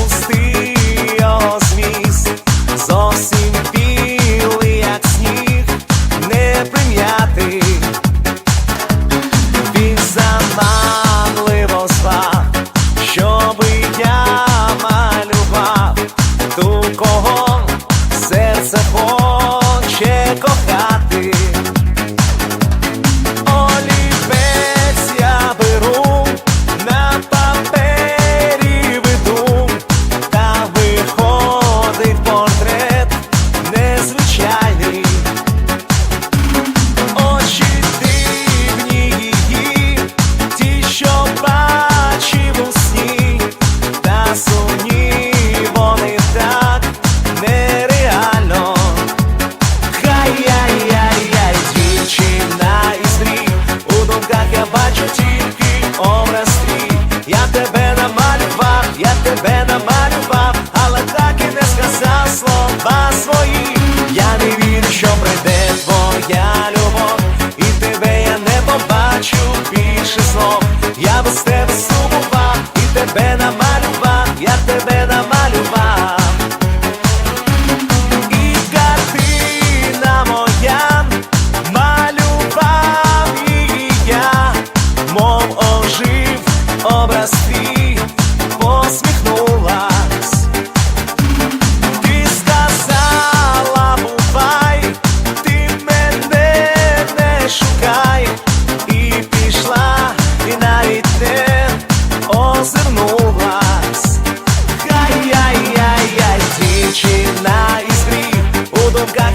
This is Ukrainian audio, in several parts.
confia. Думках я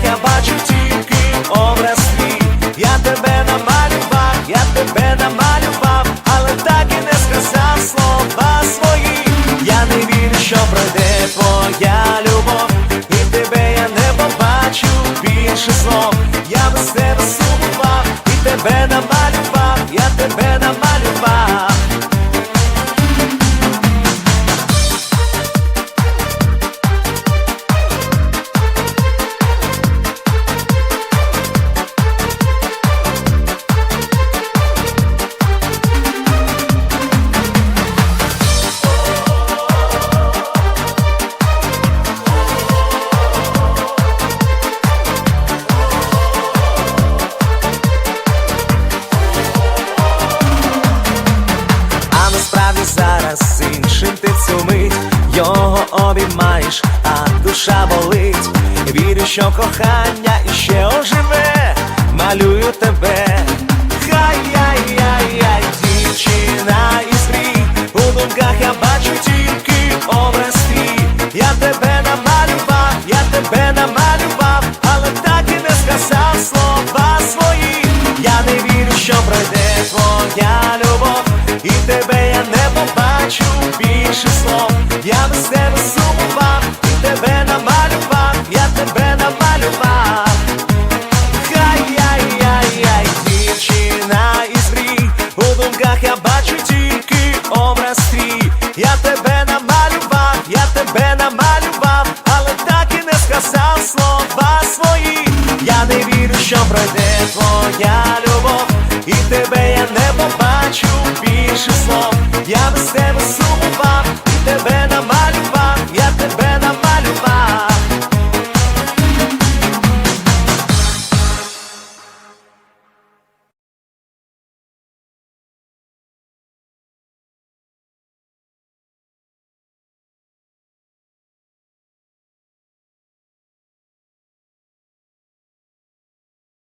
я бачу тільки образ твій. Я тебе намалював, я тебе намалював, обіймаєш, а душа болить. Вірю, що кохання іще оживе, малюю тебе. Хай-яй-яй-яй, дівчина із мрій, у думках я бачу тільки образ твій. Я тебе намалював, я тебе намалював, але так і не сказав слова свої. Я не вірю, що пройде твоя любов, і тебе я не побачу більше слов. Я без тебе сумував, тебе намалював, але так і не сказав слова свої. Я не вірю, що пройде твоя любов, і тебе я не побачу більше слов. Я без тебе сумував, і тебе намалював.